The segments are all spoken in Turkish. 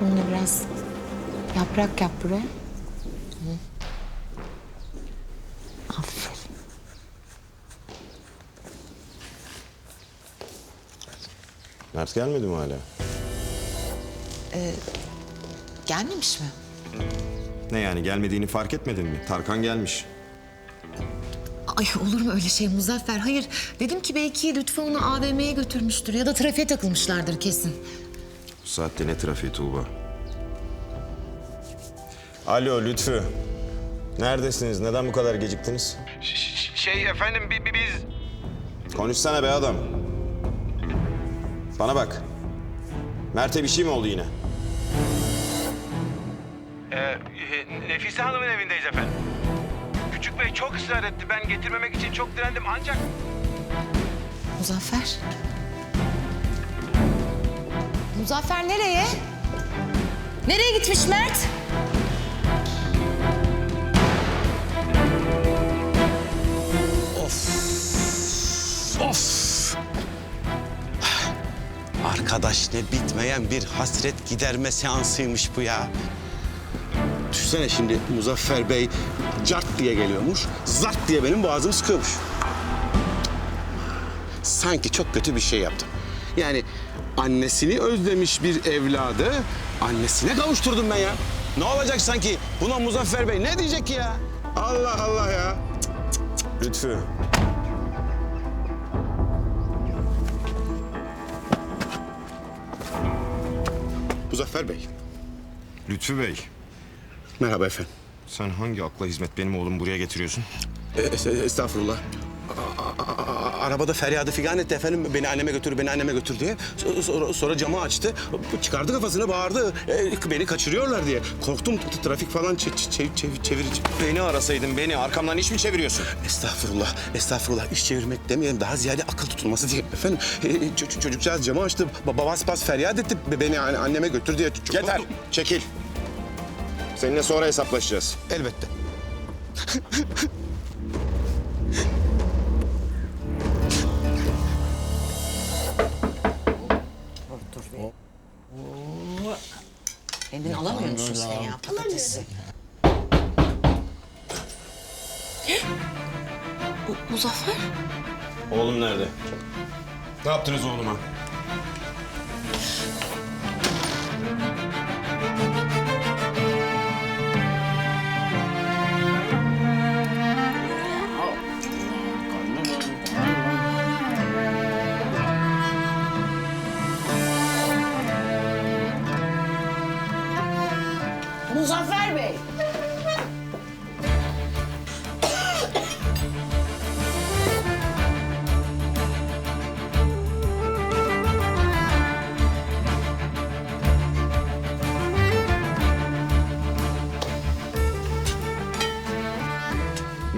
Bununla biraz yaprak yap buraya. Hı. Aferin. Mert gelmedi mi hala? Gelmemiş mi? Ne yani gelmediğini fark etmedin mi? Tarkan gelmiş. Ay olur mu öyle şey Muzaffer? Hayır. Dedim ki belki Lütfü onu AVM'ye götürmüştür ya da trafiğe takılmışlardır kesin. Bu saatte ne trafiği Tuğba? Alo Lütfü. Neredesiniz? Neden bu kadar geciktiniz? Şey efendim bi- bi- biz Konuşsana be adam. Bana bak. Mert'e bir şey mi oldu yine? e, e, Nefise Hanım'ın evindeyiz efendim. Küçük Bey çok ısrar etti. Ben getirmemek için çok direndim ancak Muzaffer? Muzaffer nereye? Nereye gitmiş Mert? Of! Arkadaş ne bitmeyen bir hasret giderme seansıymış bu ya. Düşünsene şimdi Muzaffer Bey cart diye geliyormuş, zart diye benim boğazımı sıkıyormuş. Sanki çok kötü bir şey yaptım. Yani annesini özlemiş bir evladı annesine kavuşturdum ben ya. Ne olacak sanki? Buna Muzaffer Bey ne diyecek ki ya? Allah Allah ya. Lütfü. Muzaffer Bey. Lütfü Bey. Merhaba efendim. Sen hangi akla hizmet benim oğlumu buraya getiriyorsun? E, es- estağfurullah. A- a- a- Arabada feryadı figan etti efendim. Beni anneme götür, beni anneme götür diye. So- Sonra, sonra camı açtı. Çıkardı kafasını bağırdı. E, beni kaçırıyorlar diye. Korktum. Trafik falan çe- çe- çe- çevirici. Beni arasaydın beni. Arkamdan iş mi çeviriyorsun? Estağfurullah, estağfurullah. İş çevirmek demeyelim. Daha ziyade akıl tutulması diye. Efendim e, ç- çocukcağız camı açtı. Baba bas bas feryat etti. Beni anne- anneme götür diye. Çok Yeter. korktum. Çekil. Seninle sonra hesaplaşacağız. Elbette. Elini alamıyor musun sen ya patatesi? Mu- Muzaffer? Oğlum nerede? Ne yaptınız oğluma?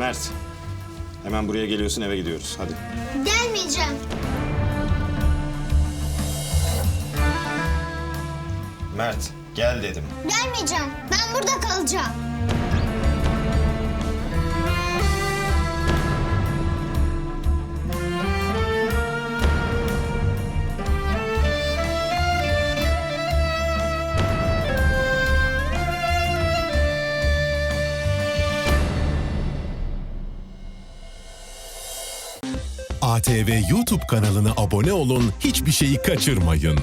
Mert. Hemen buraya geliyorsun eve gidiyoruz. Hadi. Gelmeyeceğim. Mert gel dedim. Gelmeyeceğim. Ben burada kalacağım. ATV YouTube kanalına abone olun, hiçbir şeyi kaçırmayın.